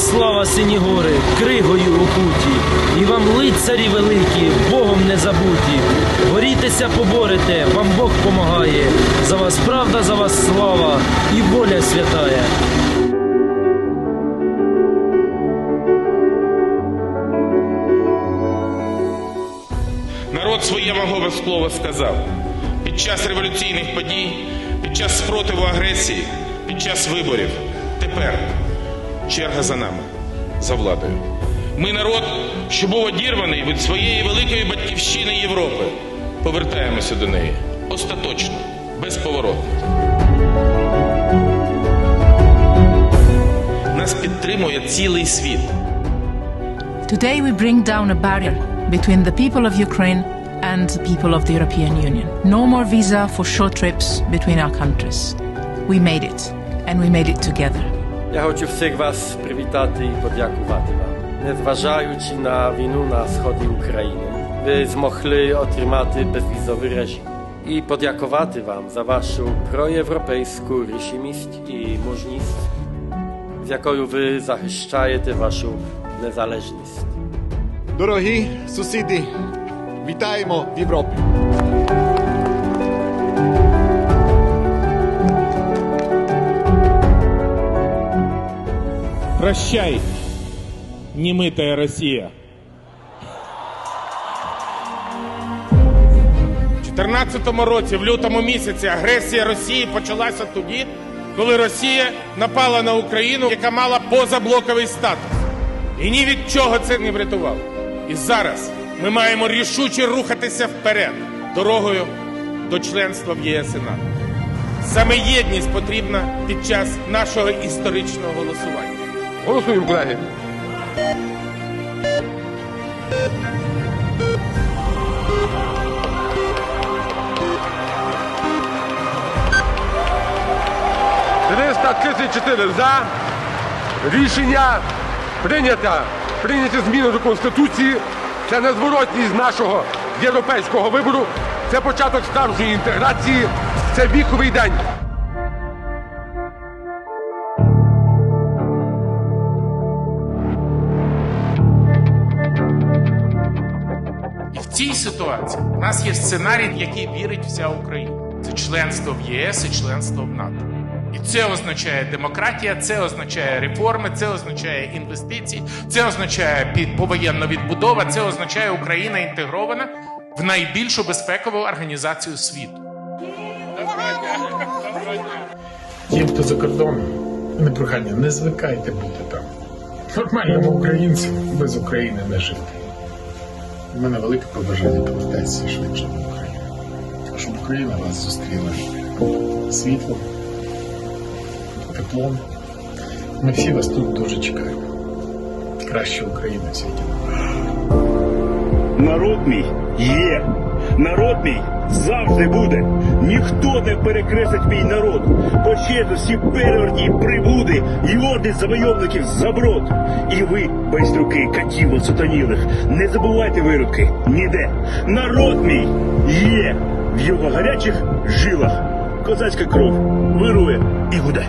слава сині гори, кригою окуті, і вам лицарі великі, Богом не забуті. Борітеся, поборете, вам Бог помагає. За вас правда, за вас слава і воля святая. Народ своє магове слово сказав. Під час революційних подій, під час спротиву агресії, під час виборів. Тепер черга за нами, за владою. Ми народ, що був одірваний від своєї великої батьківщини Європи. Повертаємося до неї остаточно, безповоротно. Нас підтримує цілий світ. Today we bring down a barrier between the people of Ukraine and the people of the European Union. No more visa for short trips between our countries. We made it, and we made it together. Я хочу всіх вас привітати і подякувати вам. Незважаючи на війну на сході України, ви змогли отримати безвізовий режим. І подякувати вам за вашу проєвропейську рішимість і мужність, з якою ви захищаєте вашу незалежність. Дорогі сусіди, вітаємо в Європі. Прощай, немытая Россия. У 2014 році, в лютому місяці, агресія Росії почалася тоді, коли Росія напала на Україну, яка мала позаблоковий статус. І ні від чого це не врятувало. І зараз ми маємо рішуче рухатися вперед дорогою до членства в ЄС і НАТО. Саме єдність потрібна під час нашого історичного голосування. Голосуємо, колеги. Триста тридцять чотири за. Рішення прийнято. Прийняті зміни до Конституції. Це незворотність нашого європейського вибору. Це початок справжньої інтеграції. Це віковий день. Цій ситуації у нас є сценарій, в який вірить вся Україна. Це членство в ЄС і членство в НАТО. І це означає демократія, це означає реформи, це означає інвестиції, це означає повоєнна відбудова, це означає Україна інтегрована в найбільшу безпекову організацію світу. Ті, хто за кордоном, не прохання, не звикайте бути там. Нормальному українцю без України не жити. У мене велике побажання повертатися швидше в Україну. Щоб Україна вас зустріла світлом, теплом. Ми всі вас тут дуже чекаємо. Краща Україна в світі. Народ мій є. Народ мій завжди буде. Ніхто не перекреслить мій народ. Почесності перевертні прибуди і орди завойовників заброд. І ви, байстрюки, катів осатанілих, не забувайте виродки ніде. Народ мій є в його гарячих жилах. Козацька кров вирує і гуде.